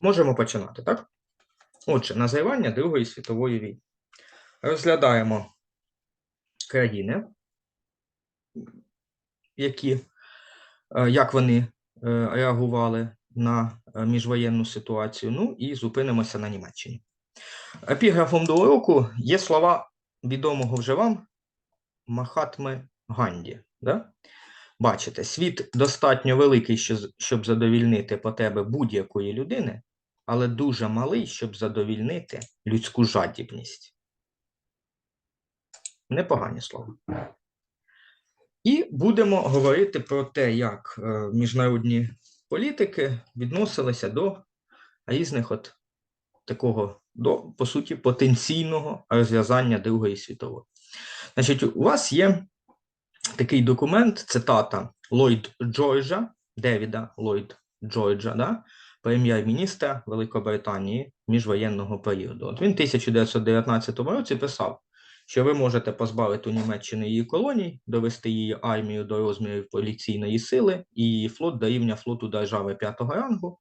Можемо починати, так? Отже, називання Другої світової війни. Розглядаємо країни, які, е, як вони е, реагували на е, міжвоєнну ситуацію. Ну і зупинимося на Німеччині. Епіграфом до уроку є слова відомого вже вам Махатми Ганді. Да? Бачите, світ достатньо великий, щоб задовільнити потреби будь-якої людини, але дуже малий, щоб задовільнити людську жадібність. Непогані слова. І будемо говорити про те, як е, міжнародні політики відносилися до різних от такого, до, по суті, потенційного розв'язання Другої світової. Значить, у вас є такий документ, цитата Ллойд Джорджа, Девіда Ллойд Джорджа, да, прем'єр-міністра Великобританії міжвоєнного періоду. От він в 1919 році писав, що ви можете позбавити Німеччини її колоній, довести її армію до розмірів поліційної сили і її флот до рівня флоту держави п'ятого рангу.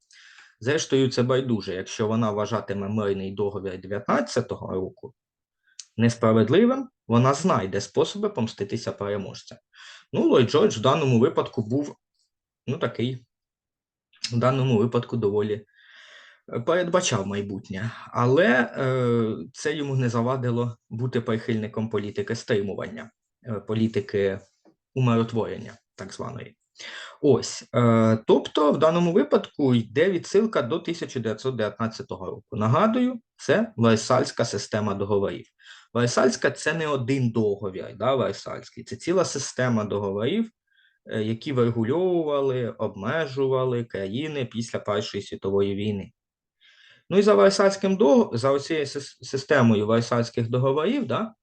Зрештою, це байдуже, якщо вона вважатиме мирний договір 19-го року несправедливим, вона знайде способи помститися переможцям. Ну, Ллойд Джордж в даному випадку був ну, такий, в даному випадку доволі е, передбачав майбутнє, але е, це йому не завадило бути прихильником політики стримування, е, політики умиротворення, так званої. Ось, е, тобто, в даному випадку йде відсилка до 1919 року. Нагадую, це Версальська система договорів. Версальська це не один договір, да, Версальський, це ціла система договорів, які врегульовували, обмежували країни після Першої світової війни. Ну і за Версальським дого- за оцією системою Версальських договорів, да,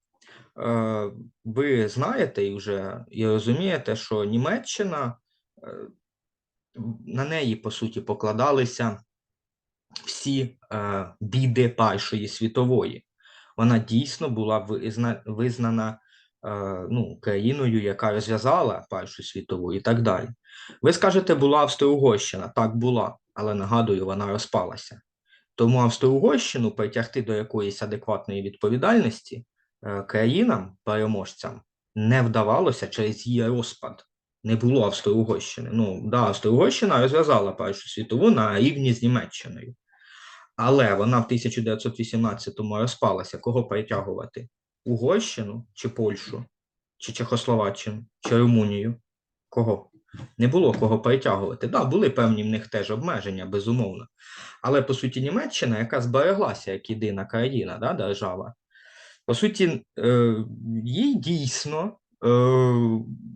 е, ви знаєте і вже і розумієте, що Німеччина е, на неї, по суті, покладалися всі е, біди Першої світової. Вона дійсно була визна, визнана е, ну, країною, яка розв'язала Першу світову і так далі. Ви скажете, була Австро-Угорщина. Так була, але нагадую, вона розпалася. Тому Австро-Угорщину притягти до якоїсь адекватної відповідальності е, країнам, переможцям, не вдавалося через її розпад. Не було Австро-Угорщини. Ну, да, Австро-Угорщина розв'язала Першу світову на рівні з Німеччиною. Але вона в 1918-му розпалася. Кого притягувати? Угорщину чи Польщу, чи Чехословаччину, чи Румунію? Кого? Не було кого притягувати. Да, були певні в них теж обмеження, безумовно. Але по суті, Німеччина, яка збереглася як єдина країна, да, держава, по суті, е, їй дійсно е,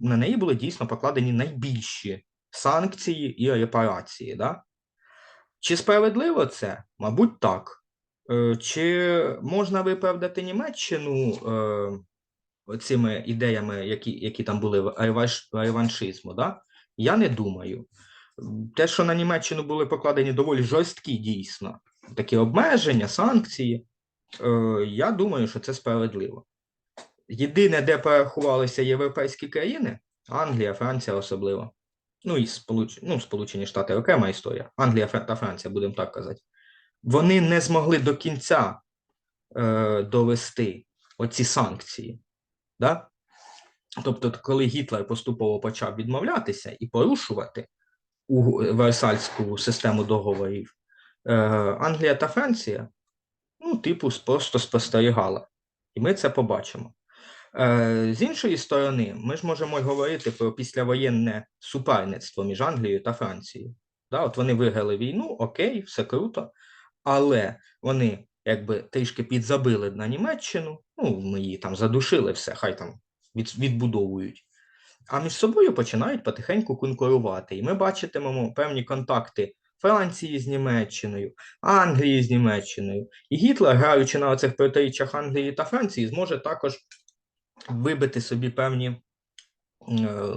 на неї були дійсно покладені найбільші санкції і репарації. Да? Чи справедливо це? Мабуть, так. Е, Чи можна виправдати Німеччину е, цими ідеями, які, які там були в реванш, реваншизму? Да? Я не думаю. Те, що на Німеччину були покладені доволі жорсткі дійсно такі обмеження, санкції, е, я думаю, що це справедливо. Єдине, де порахувалися європейські країни, Англія, Франція особливо. Ну і Сполуч... ну, Сполучені Штати окрема історія. Англія та Франція, будемо так казати. Вони не змогли до кінця е, довести оці санкції. Да? Тобто, коли Гітлер поступово почав відмовлятися і порушувати у Версальську систему договорів, е, Англія та Франція, ну, типу, просто спостерігала. І ми це побачимо. Е, З іншої сторони, ми ж можемо говорити про післявоєнне суперництво між Англією та Францією. Да, от вони виграли війну, окей, все круто, але вони якби трішки підзабили на Німеччину, ну, ми її там задушили, все, хай там відбудовують. А між собою починають потихеньку конкурувати. І ми бачитимемо певні контакти Франції з Німеччиною, Англії з Німеччиною. І Гітлер, граючи на оцих протиріччях Англії та Франції, зможе також вибити собі певні, е,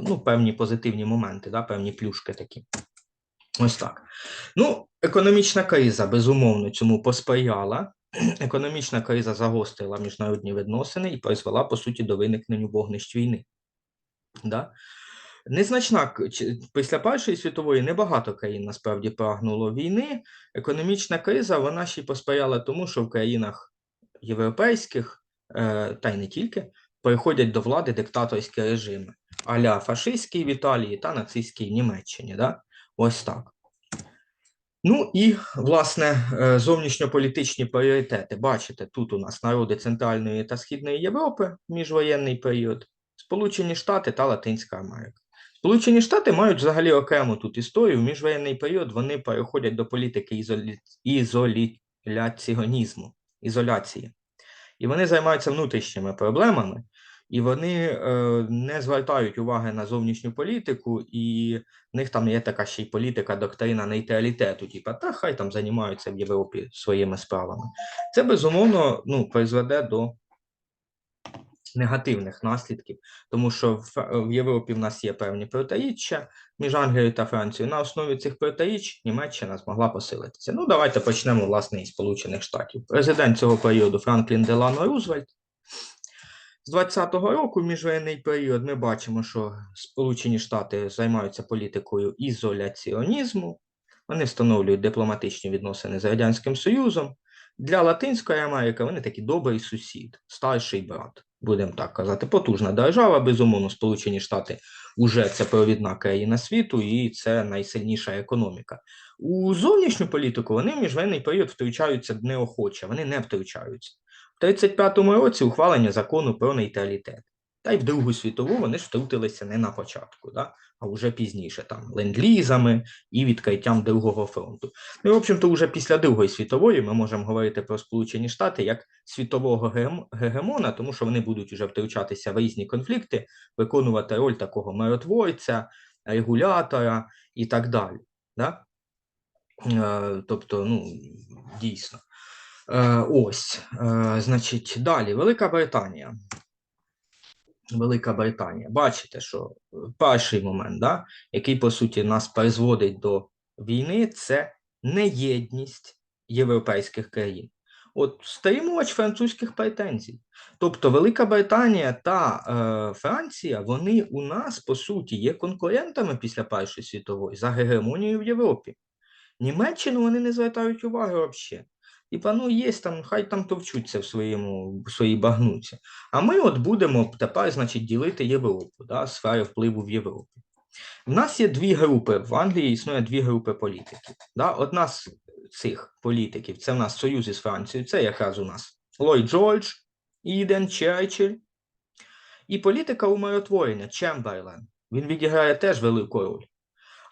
ну, певні позитивні моменти, да, певні плюшки такі. Ось так. Ну, економічна криза, безумовно, цьому посприяла. Економічна криза загострила міжнародні відносини і призвела, по суті, до виникнення вогнищ війни. Да? Незначна після Першої світової небагато країн насправді прагнуло війни. Економічна криза вона ще й посприяла тому, що в країнах європейських, е, та й не тільки, переходять до влади диктаторські режими, аля фашистський в Італії та нацистський в Німеччині. Да? Ось так. Ну і власне е, зовнішньополітичні пріоритети. Бачите, тут у нас народи Центральної та Східної Європи міжвоєнний період, Сполучені Штати та Латинська Америка. Сполучені Штати мають взагалі окрему тут історію. В міжвоєнний період вони переходять до політики ізолі... ізоляціонізму, ізоляції. І вони займаються внутрішніми проблемами, і вони е, не звертають уваги на зовнішню політику, і в них там є така ще й політика, доктрина нейтралітету, типа, та хай там займаються в Європі своїми справами. Це безумовно ну, призведе до негативних наслідків, тому що в, Європі в нас є певні протиріччя між Англією та Францією. На основі цих протиріч Німеччина змогла посилитися. Ну, давайте почнемо власне із Сполучених Штатів. Президент цього періоду Франклін Делано Рузвельт. З 20-го року, міжвоєнний період, ми бачимо, що Сполучені Штати займаються політикою ізоляціонізму. Вони встановлюють дипломатичні відносини з Радянським Союзом. Для Латинської Америки вони такий добрий сусід, старший брат, будемо так казати. Потужна держава, безумовно, Сполучені Штати вже це провідна країна світу і це найсильніша економіка. У зовнішню політику вони в міжвоєнний період втручаються неохоче, вони не втручаються. В 35-му році ухвалення закону про нейтралітет. Та й в Другу світову вони ж втрутилися не на початку, да? а вже пізніше, там ленд-лізами і відкриттям Другого фронту. Ну, в общем-то, вже після Другої світової ми можемо говорити про Сполучені Штати як світового гегемона, тому що вони будуть вже втручатися в різні конфлікти, виконувати роль такого миротворця, регулятора і так далі. Да? Е, тобто, ну, дійсно. Е, ось, е, значить, далі Велика Британія. Велика Британія. Бачите, що перший момент, да, який по суті нас призводить до війни, це неєдність європейських країн. От стримувач французьких претензій. Тобто Велика Британія та е, Франція, вони у нас по суті є конкурентами після Першої світової за гегемонію в Європі. Німеччину вони не звертають уваги взагалі. Типа, ну є там, хай там товчуться в своєму в своїй багнуці. А ми от будемо тепер, значить, ділити Європу, да, сфери впливу в Європі. В нас є дві групи. В Англії існує дві групи політиків. Да? Одна з цих політиків це в нас союз із Францією, це якраз у нас Ллойд Джордж, Іден, Черчилль. І політика умиротворення Чемберлен. Він відіграє теж велику роль.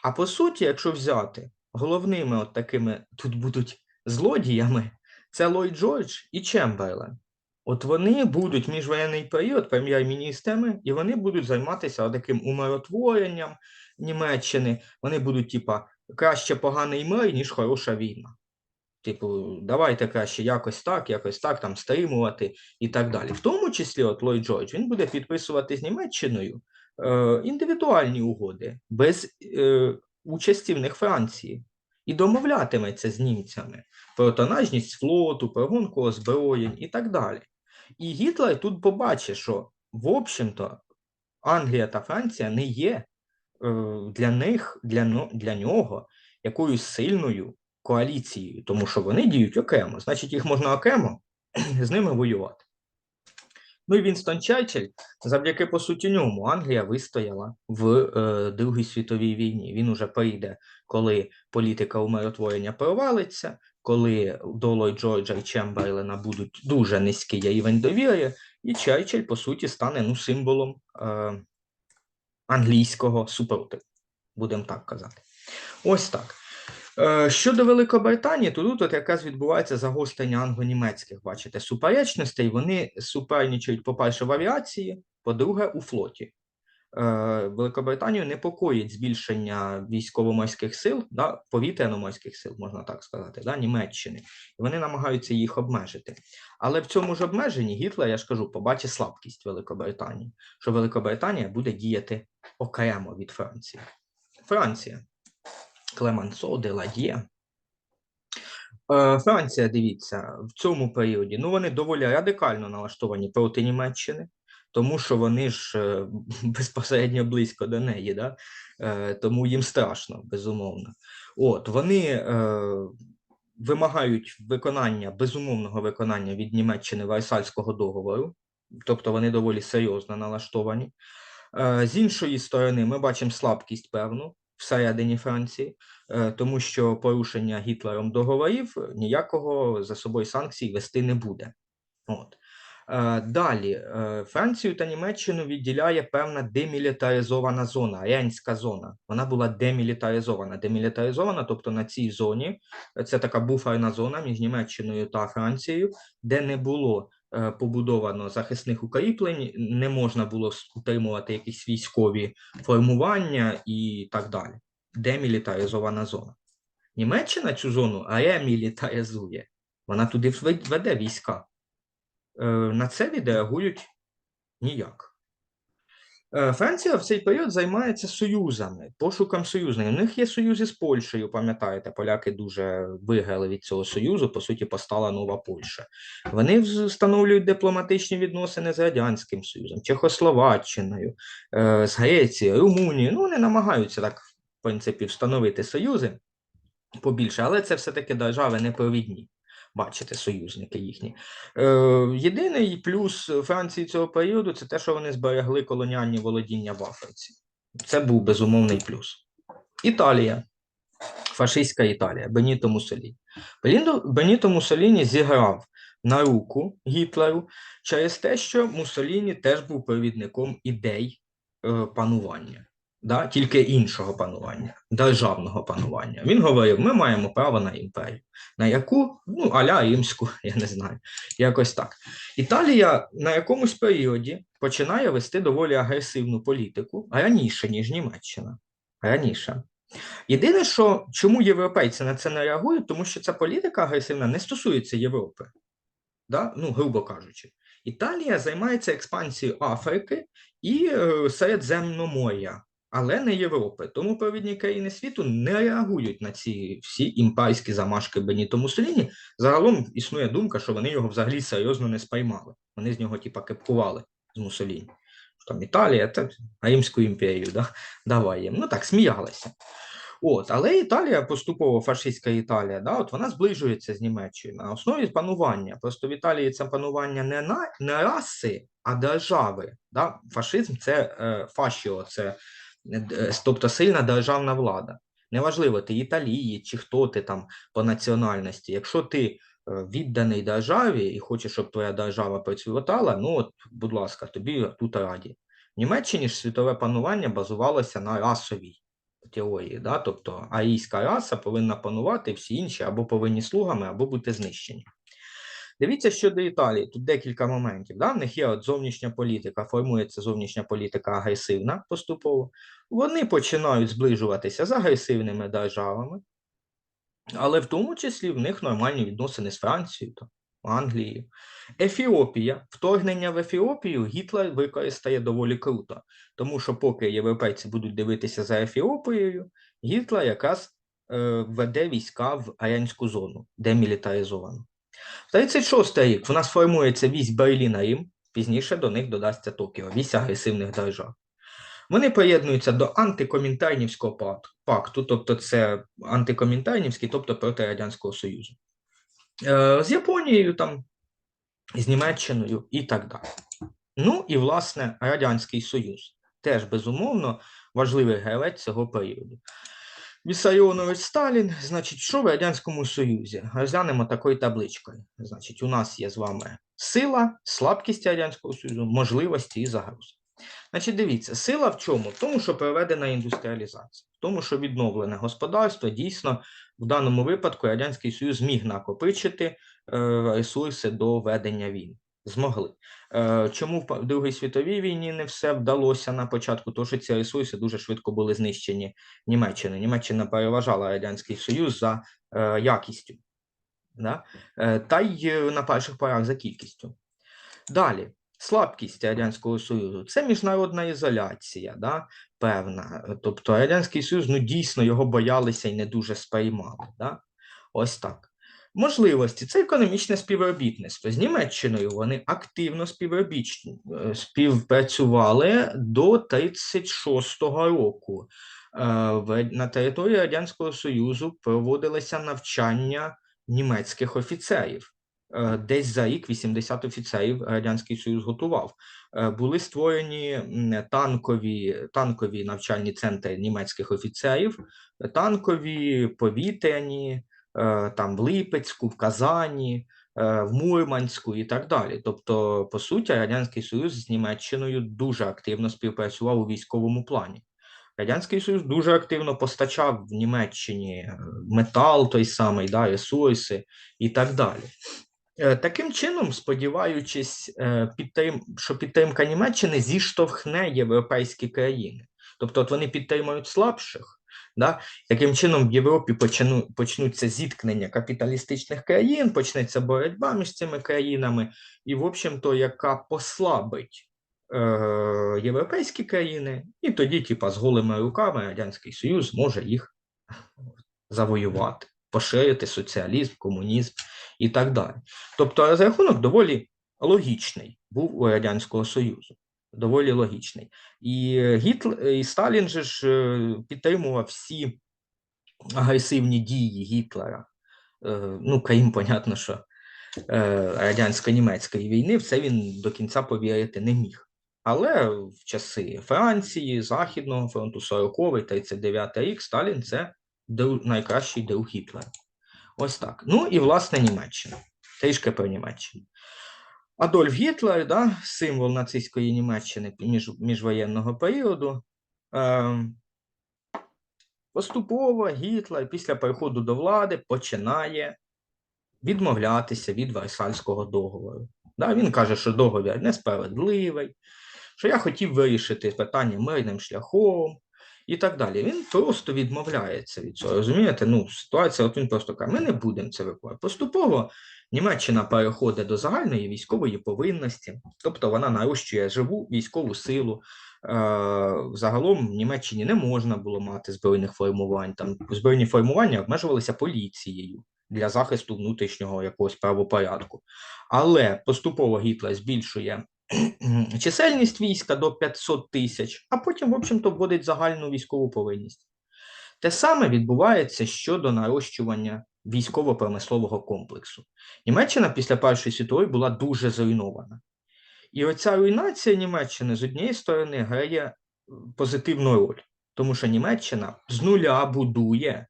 А по суті, якщо взяти головними от такими тут будуть злодіями, це Ллойд Джордж і Чемберлен. От вони будуть міжвоєнний період прем'єр-міністрами, і вони будуть займатися таким умиротворенням Німеччини. Вони будуть, типа, краще поганий мир, ніж хороша війна. Типу, давайте краще якось так, якось так там стримувати і так далі. В тому числі, от Ллойд Джордж, він буде підписувати з Німеччиною е, індивідуальні угоди без е, участі в них Франції і домовлятиметься з німцями про тонажність флоту, про гонку озброєнь і так далі. І Гітлер тут побачить, що, в общем-то, Англія та Франція не є е, для них, для, для нього якоюсь сильною коаліцією, тому що вони діють окремо, значить, їх можна окремо з ними воювати. Ну і Вінстон Черчилль, завдяки по суті ньому, Англія вистояла в е, Другій світовій війні. Він уже прийде, коли політика умиротворення провалиться, коли до Ллойд Джорджа і Чемберлена будуть дуже низький рівень довіри, і Черчилль, по суті, стане ну, символом е, англійського супротиву, будемо так казати. Ось так. Е, Щодо Великобританії, то тут от якраз відбувається загострення англо-німецьких, бачите, суперечностей. Вони суперничають, по-перше, в авіації, по-друге, у флоті. Е, Великобританію непокоїть збільшення військово-морських сил, да, повітряно-морських сил, можна так сказати, да, Німеччини. І вони намагаються їх обмежити. Але в цьому ж обмеженні Гітлер, я ж кажу, побачить слабкість Великобританії, що Великобританія буде діяти окремо від Франції. Франція. Клемансо, Деладє. Е, Франція, дивіться, в цьому періоді ну вони доволі радикально налаштовані проти Німеччини. тому що вони ж е, безпосередньо близько до неї, да? е, тому їм страшно, безумовно. От вони вимагають виконання, безумовного виконання від Німеччини Версальського договору, тобто вони доволі серйозно налаштовані. З іншої сторони, ми бачимо слабкість певну всередині Франції, е, тому що порушення Гітлером договорів ніякого за собою санкцій вести не буде. От. Е, Далі е, Францію та Німеччину відділяє певна демілітаризована зона, Рянська зона. Вона була демілітаризована. Демілітаризована, тобто на цій зоні це така буферна зона між Німеччиною та Францією, де не було побудовано захисних укріплень, не можна було утримувати якісь військові формування і так далі. Демілітаризована зона. Німеччина цю зону ремілітаризує. Вона туди веде війська. Е, На це відреагують ніяк. Е, Франція в цей період займається союзами, пошуком союзників. У них є союзи з Польщею, пам'ятаєте, поляки дуже виграли від цього союзу, по суті, постала нова Польща. Вони встановлюють дипломатичні відносини з Радянським Союзом, Чехословаччиною, е, з Грецією, Румунією. Ну, вони намагаються так, в принципі, встановити союзи побільше, але це все-таки держави непровідні. Бачите, союзники їхні. Е, єдиний плюс Франції цього періоду це те, що вони зберегли колоніальні володіння в Африці. Це був безумовний плюс. Італія, фашистська Італія, Беніто Муссоліні. Беніто, Беніто Муссоліні зіграв на руку Гітлеру через те, що Муссоліні теж був провідником ідей е, панування. Да? Тільки іншого панування, державного панування. Він говорив: ми маємо право на імперію. На яку? Ну, аля римську, я не знаю. Якось так. Італія на якомусь періоді починає вести доволі агресивну політику раніше, ніж Німеччина. Раніше. Єдине, що чому європейці на це не реагують, тому що ця політика агресивна не стосується Європи. Да? Ну, грубо кажучи. Італія займається експансією Африки і е, Середземноморя, але не Європи. Тому провідні країни світу не реагують на ці всі імперські замашки Беніто Муссоліні. Загалом існує думка, що вони його взагалі серйозно не сприймали. Вони з нього, типа, кепкували з Муссоліні. Там Італія, та Римську імперію, да? давай їм. Ну так, сміялися. От, але Італія, поступово фашистська Італія, да, от вона зближується з Німеччиною на основі панування. Просто в Італії це панування не на не раси, а держави. Да? Фашизм це е, фашіо, це тобто сильна державна влада. Неважливо, ти італієць чи хто ти там по національності. Якщо ти е, відданий державі і хочеш, щоб твоя держава процвітала, ну от, будь ласка, тобі тут раді. В Німеччині ж світове панування базувалося на расовій теорії, да? тобто арійська раса повинна панувати, всі інші або повинні слугами, або бути знищені. Дивіться щодо Італії, тут декілька моментів. Да? В них є от зовнішня політика, формується зовнішня політика агресивна поступово. Вони починають зближуватися з агресивними державами, але в тому числі в них нормальні відносини з Францією, Англією. Ефіопія. Вторгнення в Ефіопію Гітлер використає доволі круто, тому що поки європейці будуть дивитися за Ефіопією, Гітлер якраз е, веде війська в Арянську зону, демілітаризовану. В 36 рік в нас формується вісь Берліна Рим, пізніше до них додасться Токіо, вісь агресивних держав. Вони приєднуються до антикомінтернівського пак- пакту, тобто це антикомінтернівський, тобто проти Радянського Союзу. Е, з Японією там, з Німеччиною і так далі. Ну і, власне, Радянський Союз теж безумовно важливий гравець цього періоду. Вісаріонович Сталін, значить, що в Радянському Союзі? Розглянемо такою табличкою. Значить, у нас є з вами сила, слабкість Радянського Союзу, можливості і загрози. Значить, дивіться, сила в чому? В тому, що проведена індустріалізація, в тому, що відновлене господарство дійсно в даному випадку Радянський Союз зміг накопичити е, ресурси до ведення війн. Змогли. Е, Чому в Другій світовій війні не все вдалося на початку? Тому що ці ресурси дуже швидко були знищені Німеччиною. Німеччина переважала Радянський Союз за е, якістю, да? е, та й на перших порах за кількістю. Далі, слабкість Радянського Союзу це міжнародна ізоляція, да? певна. Тобто Радянський Союз ну, дійсно його боялися і не дуже сприймали. Да? Ось так. Можливості це економічне співробітництво. З Німеччиною вони активно е, співпрацювали до 36-го року. Е, На території Радянського Союзу проводилися навчання німецьких офіцерів. Е, Десь за рік 80 офіцерів Радянський Союз готував. Були створені танкові, танкові навчальні центри німецьких офіцерів, танкові, повітряні, там в Липецьку, в Казані, е, в Мурманську і так далі. Тобто, по суті, Радянський Союз з Німеччиною дуже активно співпрацював у військовому плані. Радянський Союз дуже активно постачав в Німеччині е, метал той самий, да, ресурси і так далі. Е, Таким чином, сподіваючись, е, що підтримка Німеччини зіштовхне європейські країни. Тобто, от вони підтримують слабших. Да? Таким чином, в Європі почну... почнуться зіткнення капіталістичних країн, почнеться боротьба між цими країнами, і, в общем-то, яка послабить е... європейські країни, і тоді, типа, з голими руками Радянський Союз може їх завоювати, поширити соціалізм, комунізм і так далі. Тобто розрахунок доволі логічний був у Радянського Союзу. Доволі логічний. І Гітлер, і Сталін же ж е, підтримував всі агресивні дії Гітлера. Е, Ну, крім, понятно, що е, радянсько-німецької війни, в це він до кінця повірити не міг. Але в часи Франції, Західного фронту, 40-й, 39-й рік, Сталін це найкращий друг Гітлера. Ось так. Ну і власне Німеччина. Трішки про Німеччину. Адольф Гітлер, да, символ нацистської Німеччини між, міжвоєнного періоду. Е, поступово Гітлер після переходу до влади починає відмовлятися від Версальського договору. Да, він каже, що договір несправедливий, що я хотів вирішити питання мирним шляхом і так далі. Він просто відмовляється від цього. Розумієте? Ну, ситуація, от він просто каже, ми не будемо це виконувати. Поступово Німеччина переходить до загальної військової повинності, тобто вона нарощує живу військову силу. Е, Загалом в Німеччині не можна було мати збройних формувань. Там збройні формування обмежувалися поліцією для захисту внутрішнього якогось правопорядку. Але поступово Гітлер збільшує чисельність війська до 500 тисяч, а потім, в общем-то, вводить загальну військову повинність. Те саме відбувається щодо нарощування військово-промислового комплексу. Німеччина після Першої світової була дуже зруйнована. І оця руйнація Німеччини з однієї сторони грає позитивну роль, тому що Німеччина з нуля будує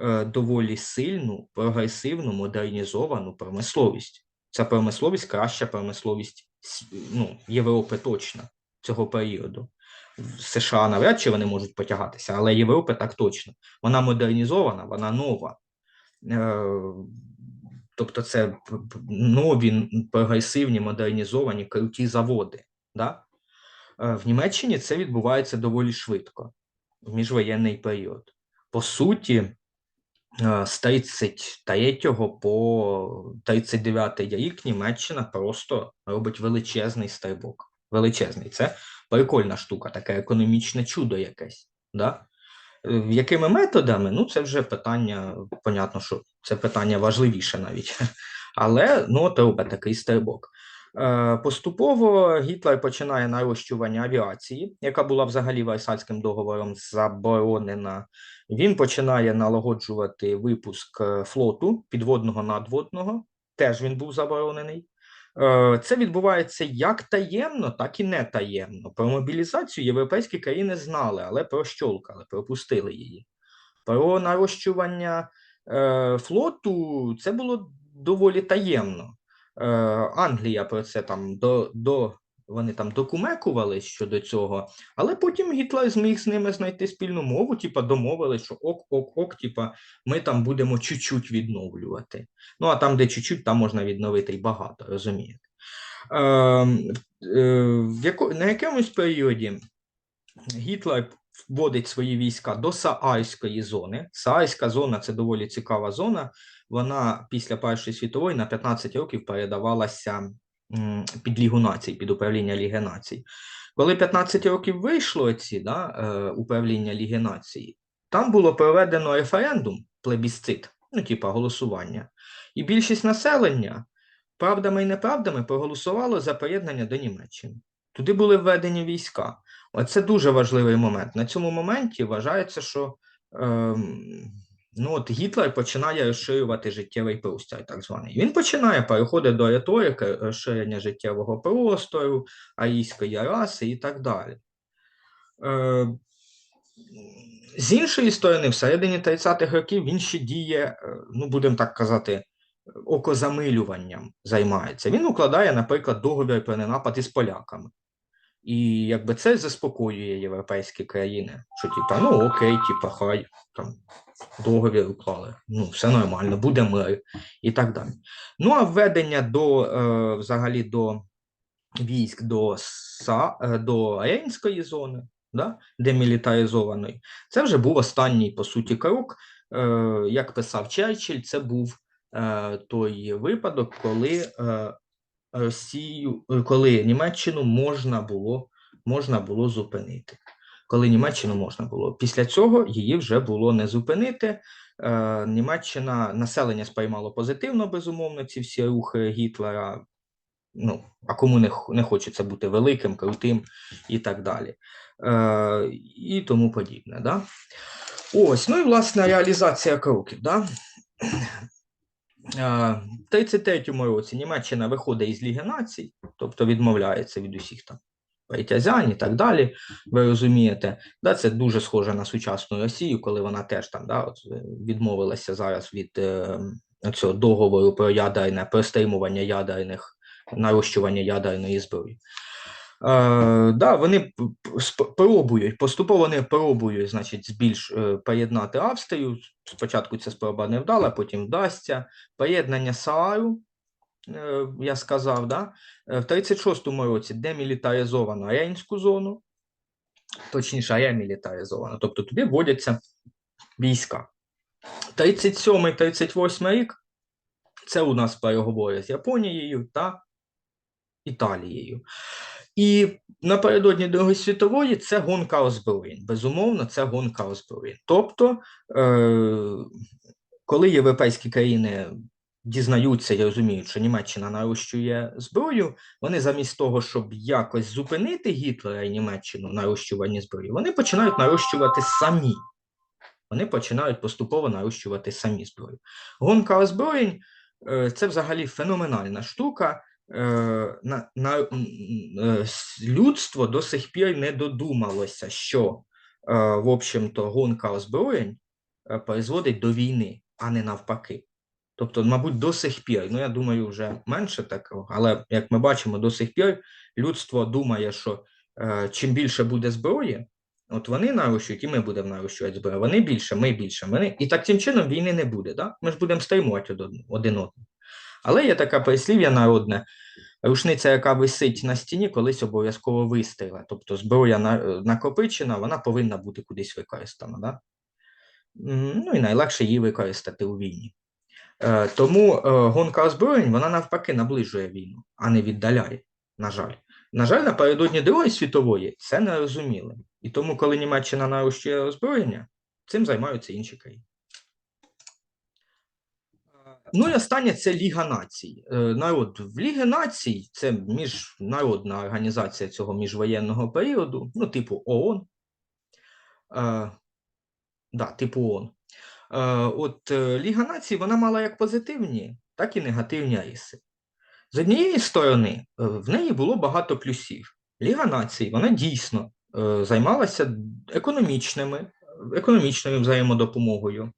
е, доволі сильну, прогресивну, модернізовану промисловість. Ця промисловість краща промисловість ну, Європи точно цього періоду. В США навряд чи вони можуть потягатися, але Європи так точно. Вона модернізована, вона нова. Е, Тобто це нові прогресивні, модернізовані круті заводи. Да? Е, В Німеччині це відбувається доволі швидко в міжвоєнний період. По суті, з 33 по 39 рік Німеччина просто робить величезний стрибок. Величезний. Це прикольна штука, таке економічне чудо якесь. Да? Е, Якими методами? Ну, це вже питання, понятно, що це питання важливіше навіть. Але ну, робить такий стрибок. Е, Поступово Гітлер починає нарощування авіації, яка була взагалі Версальським договором заборонена. Він починає налагоджувати випуск е, флоту підводного надводного. Теж він був заборонений. Е, Це відбувається як таємно, так і не таємно. Про мобілізацію європейські країни знали, але прощолкали, пропустили її. Про нарощування е, флоту це було доволі таємно. Е, Англія про це там до, до вони там докумекували щодо цього, але потім Гітлер зміг з ними знайти спільну мову, типа домовились, що ок, ок, ок, типа ми там будемо чуть-чуть відновлювати. Ну а там, де чуть-чуть, там можна відновити і багато, розумієте. Е, е, в яко, на якомусь періоді Гітлер вводить свої війська до Саайської зони. Саайська зона це доволі цікава зона. Вона після Першої світової на 15 років передавалася під Лігу націй, під управління Ліги націй. Коли 15 років вийшло ці да, управління Ліги націй, там було проведено референдум, плебісцит ну, типа голосування. І більшість населення правдами і неправдами проголосувало за приєднання до Німеччини. Туди були введені війська. Оце дуже важливий момент. На цьому моменті вважається, що ем, ну, от Гітлер починає розширювати життєвий простір, так званий. Він починає переходити до риторики розширення життєвого простору, арійської раси і так далі. Е, з іншої сторони, всередині 30-х років він ще діє, е, ну будемо так казати, окозамилюванням займається. Він укладає, наприклад, договір про ненапад із поляками. І якби це заспокоює європейські країни, що типа, ну окей, типа, хай там договір уклали, ну все нормально, буде мир і так далі. Ну а введення до е, взагалі до військ до СА, е, до Рейнської зони, да, демілітаризованої, це вже був останній, по суті, крок. Е, Як писав Черчилль, це був е, той випадок, коли е, Росію, е, коли Німеччину можна було, можна було зупинити. Коли Німеччину можна було. Після цього її вже було не зупинити. Е, Німеччина населення сприймало позитивно, безумовно, ці всі рухи Гітлера. Ну, а кому не, не хочеться бути великим, крутим і так далі. Е, і тому подібне. Да? Ось, ну і власне реалізація кроків. Да? Е, В 33-му році Німеччина виходить із Ліги націй, тобто відмовляється від усіх там притязянь і так далі. Ви розумієте, да, це дуже схоже на сучасну Росію, коли вона теж там да, от, е, відмовилася зараз від е, цього договору про ядерне, про стримування ядерних, нарощування ядерної зброї. Е, да, вони п- п- пробують, поступово вони пробують, значить, збільш е, поєднати Австрію. Спочатку ця спроба не вдала, потім вдасться. Поєднання Саару, е, я сказав, да? В 36-му році демілітаризовано Рейнську зону, точніше, ремілітаризовано, тобто туди вводяться війська. 37-38 рік це у нас переговори з Японією та Італією. І напередодні Другої світової це гонка озброєнь. Безумовно, це гонка озброєнь. Тобто, е, коли європейські країни дізнаються і розуміють, що Німеччина нарощує зброю, вони замість того, щоб якось зупинити Гітлера і Німеччину в нарощуванні зброї, вони починають нарощувати самі. Вони починають поступово нарощувати самі зброю. Гонка озброєнь е, це взагалі феноменальна штука. Е, на, на, е, людство до сих пір не додумалося, що, е, в общем-то, гонка озброєнь призводить до війни, а не навпаки. Тобто, мабуть, до сих пір, ну я думаю, вже менше такого, але як ми бачимо, до сих пір людство думає, що чим більше буде зброї, от вони нарощують, і ми будемо нарощувати зброю. Вони більше, ми більше. Вони... І таким чином війни не буде. Да? Ми ж будемо стримувати один одного. Але є така прислів'я народне: рушниця, яка висить на стіні, колись обов'язково вистріла. Тобто зброя накопичена, вона повинна бути кудись використана. Да? Ну і найлегше її використати у війні. Е, Тому е, гонка озброєнь вона навпаки наближує війну, а не віддаляє. На жаль. На жаль, напередодні Другої світової це не розуміли. І тому, коли Німеччина нарощує озброєння, цим займаються інші країни. Ну і останнє це Ліга націй. Е, Народ в Ліги націй це міжнародна організація цього міжвоєнного періоду, ну, типу ООН. Е, да, типу ООН. Е, От е, Ліга націй вона мала як позитивні, так і негативні риси. З однієї сторони, е, в неї було багато плюсів. Ліга націй вона дійсно е, займалася економічними, економічною взаємодопомогою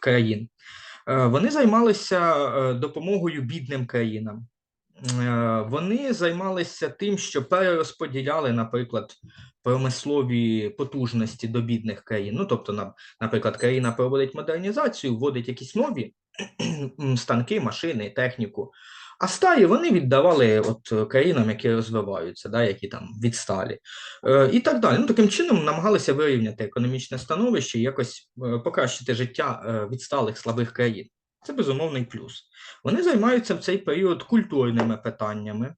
країн. Е, Вони займалися е, допомогою бідним країнам. Е, Вони займалися тим, що перерозподіляли, наприклад, промислові потужності до бідних країн. Ну, тобто, наприклад, країна проводить модернізацію, вводить якісь нові станки, машини, техніку. А старі вони віддавали от е, країнам, які розвиваються, да, які там відсталі, е, і так далі. Ну, таким чином намагалися вирівняти економічне становище і якось е, покращити життя е, відсталих слабих країн. Це безумовний плюс. Вони займаються в цей період культурними питаннями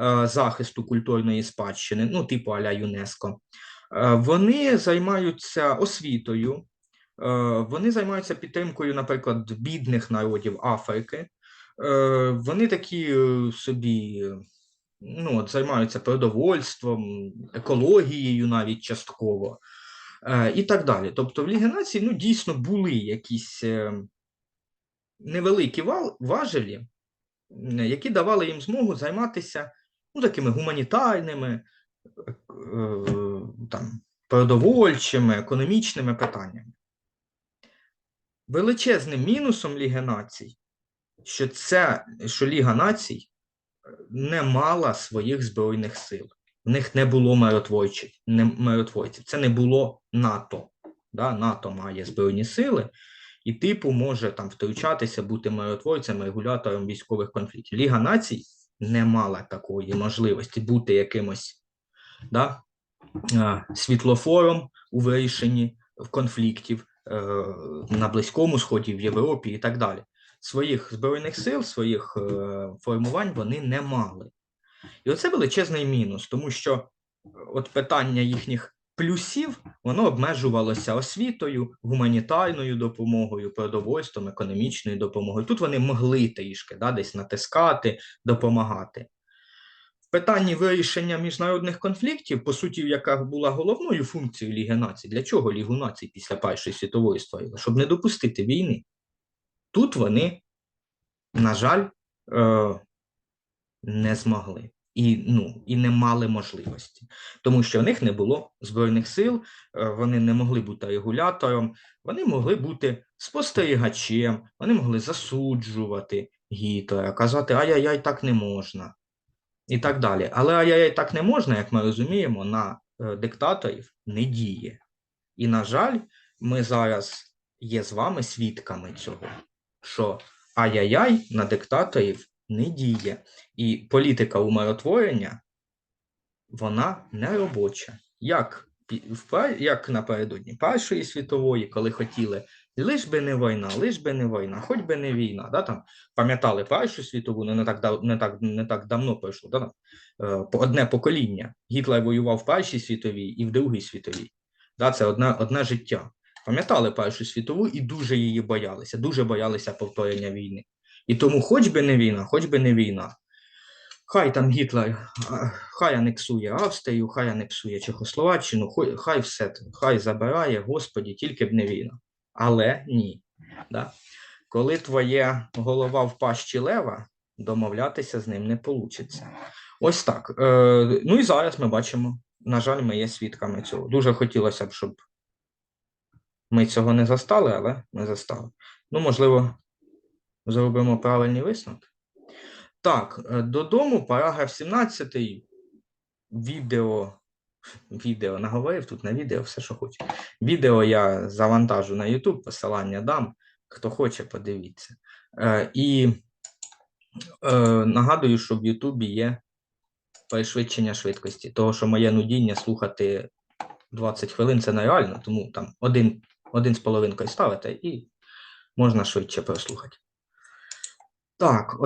е, захисту культурної спадщини, ну, типу аля ЮНЕСКО. Е, Вони займаються освітою, вони займаються підтримкою, наприклад, бідних народів Африки. Е, Вони такі е, собі е, ну, от, займаються продовольством, екологією навіть частково і так далі. Тобто в Лігі Націй ну, дійсно були якісь невеликі важелі, які давали їм змогу займатися ну, такими гуманітарними, там, продовольчими, економічними питаннями. Величезним мінусом Ліги Націй, що це, що Ліга Націй е, не мала своїх збройних сил. В них не було миротворчих, не, миротворців. Це не було НАТО. Да? НАТО має збройні сили, і типу може там втручатися, бути миротворцем, регулятором військових конфліктів. Ліга націй не мала такої можливості бути якимось да, світлофором у вирішенні конфліктів е, на Близькому Сході, в Європі і так далі. Своїх збройних сил, своїх е, формувань вони не мали. І оце величезний мінус, тому що е, от питання їхніх плюсів воно обмежувалося освітою, гуманітарною допомогою, продовольством, економічною допомогою. Тут вони могли трішки да, десь натискати, допомагати. В питанні вирішення міжнародних конфліктів, по суті, яка була головною функцією Ліги націй, для чого Лігу націй після Першої світової створили? Щоб не допустити війни. Тут вони, на жаль, е, не змогли і, ну, і не мали можливості, тому що в них не було збройних сил, е, вони не могли бути регулятором, вони могли бути спостерігачем, вони могли засуджувати Гітлера, казати ай-яй-яй, так не можна, і так далі. Але ай-яй-яй, так не можна, як ми розуміємо, на е, диктаторів не діє. І, на жаль, ми зараз є з вами свідками цього, що ай-яй-яй на диктаторів не діє. І політика умиротворення, вона не робоча. Як, як напередодні Першої світової, коли хотіли лиш би не війна, лиш би не війна, хоч би не війна. Да, там, пам'ятали Першу світову, ну, не так, не так, не так давно пройшло. Да, там, е, одне покоління. Гітлер воював в Першій світовій і в Другій світовій. Да, це одне, одне життя. Пам'ятали Першу світову і дуже її боялися, дуже боялися повторення війни. І тому, хоч би не війна, хоч би не війна. Хай там Гітлер, хай анексує Австрію, хай анексує Чехословаччину, хой- хай все, хай забирає, Господі, тільки б не війна. Але ні. Да? Коли твоя голова в пащі лева, домовлятися з ним не вийде. Ось так. Е, ну і зараз ми бачимо, на жаль, ми є свідками цього. Дуже хотілося б, щоб ми цього не застали, але ми застали. Ну, можливо, зробимо правильні висновки. Так, е, додому, параграф 17, відео, відео наговорив тут на відео, все, що хочу. Відео я завантажу на YouTube, посилання дам. Хто хоче, подивіться. Е, і е, нагадую, що в Ютубі є пришвидшення швидкості, того, що моє нудіння слухати 20 хвилин це нереально, тому там один, один з половинкою ставите і можна швидше прослухати. Так,